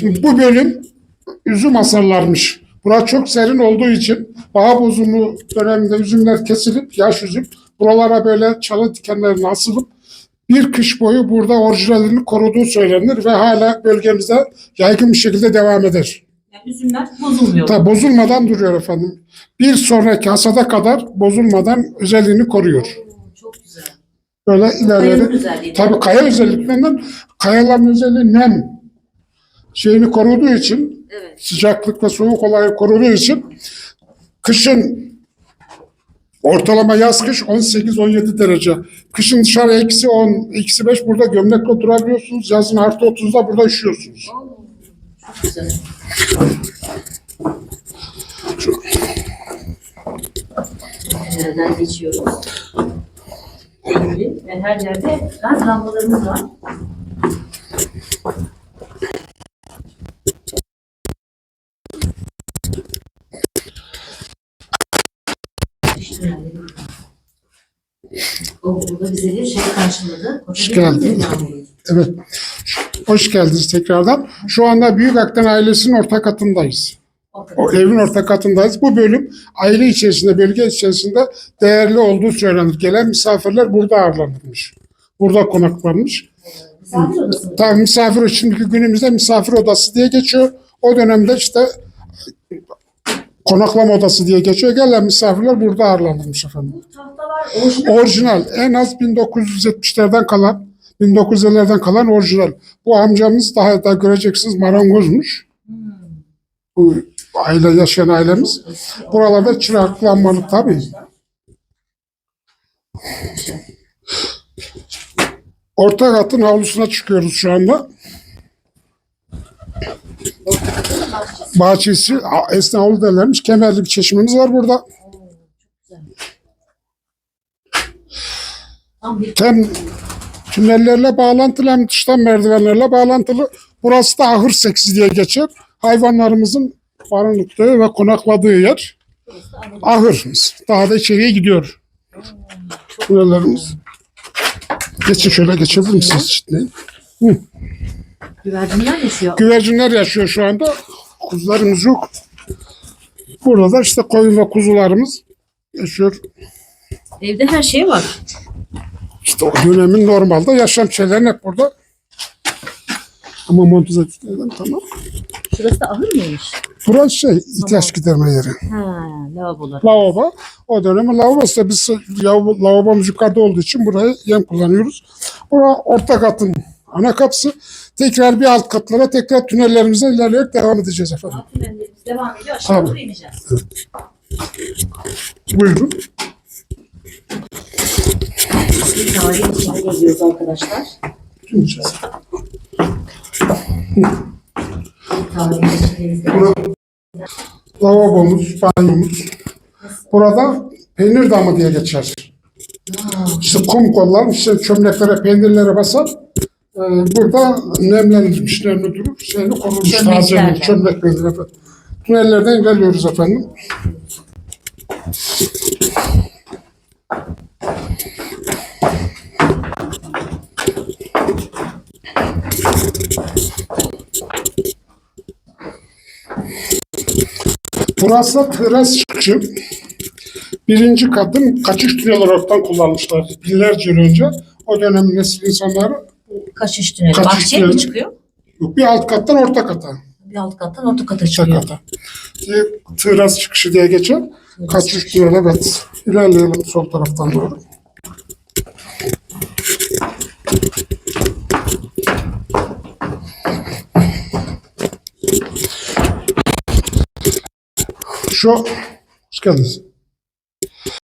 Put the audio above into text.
Şimdi bu bölüm üzüm hasarlarmış. Burası çok serin olduğu için bağ bozumu döneminde üzümler kesilip yaş üzüm buralara böyle çalı dikenlerine asılıp bir kış boyu burada orijinalini koruduğu söylenir ve hala bölgemizde yaygın bir şekilde devam eder. Yani üzümler bozulmuyor. Tabi bozulmadan duruyor efendim. Bir sonraki hasada kadar bozulmadan özelliğini koruyor. Çok güzel. Böyle ilerleri. özelliği. Tabi kaya özelliklerinden kayaların özelliği nem şeyini koruduğu için Evet. sıcaklık ve soğuk olayı koruduğu için kışın ortalama yaz kış 18-17 derece. Kışın dışarı eksi 10, eksi 5 burada gömlekle durabiliyorsunuz. Yazın artı 30'da burada üşüyorsunuz. Nereden geçiyoruz? Ve her yerde gaz lambalarımız var. O burada bize bir şey karşıladı. Hoş geldin. Evet. Hoş geldiniz tekrardan. Şu anda Büyük Akden ailesinin orta katındayız. O evin orta katındayız. Bu bölüm aile içerisinde, bölge içerisinde değerli olduğu söylenir. Gelen misafirler burada ağırlanırmış. Burada konaklanmış. Tabii misafir şimdiki günümüzde misafir odası diye geçiyor. O dönemde işte konaklama odası diye geçiyor. Gelen misafirler burada ağırlanırmış efendim. Bu tahtalar orijinal. Orijinal. En az 1970'lerden kalan, 1950'lerden kalan orijinal. Bu amcamız daha da göreceksiniz marangozmuş. Hmm. Bu aile yaşayan ailemiz. Buralarda çıraklanmalı tabii. Orta katın havlusuna çıkıyoruz şu anda. Bahçesi, a- esna havlu derlermiş. Kemerli bir çeşmemiz var burada. Hem tünellerle bağlantılı hem dıştan merdivenlerle bağlantılı. Burası da ahır seksi diye geçer. Hayvanlarımızın barınıklığı ve konakladığı yer. Ahırımız. Daha da içeriye gidiyor. Tünellerimiz. Geçin şöyle geçebilir misiniz? Şimdi? Güvercinler yaşıyor. Güvercinler yaşıyor şu anda. Kuzularımız yok. Burada da işte koyun ve kuzularımız yaşıyor. Evde her şey var. İşte o dönemin normalde yaşam şeylerin hep burada. Ama montuza etkilerden tamam. Şurası da ahır mıymış? Burası şey ihtiyaç giderme yeri. Ha, lavabolar. Lavabo. O dönemin lavabosu da biz lav- lavabomuz yukarıda olduğu için burayı yem kullanıyoruz. Bura orta katın ana kapısı. Tekrar bir alt katlara tekrar tünellerimize ilerleyerek devam edeceğiz efendim. Alt tünellerimiz devam ediyor. Aşağı doğru ineceğiz. Buyurun. Bir tarihin içine geziyoruz arkadaşlar. İçindeyiz. Lavabomuz, banyomuz. Burada peynir damı diye geçer. İşte kum kollar, işte çömleklere, peynirlere basar. Ee, burada nemlenirmiş, nemli durur. Şeyini korurmuş, Çömleklerle. tazelenir, çömleklerle efendim. Tünellerden ilerliyoruz efendim. Burası da teras çıkışı. Birinci katın kaçış tüneli olaraktan kullanmışlardı binlerce yıl önce. O dönemin nesil insanları Kaçış tüneli. Kaçış Bahçeye mi tüneli. çıkıyor? yok, bir alt kattan orta kata. Bir alt kattan orta kata Orta çıkıyor. kata. Diye, teras çıkışı diye geçer. Kaçış tüneli evet. İlerleyelim sol taraftan doğru. Şu, hoş geldiniz.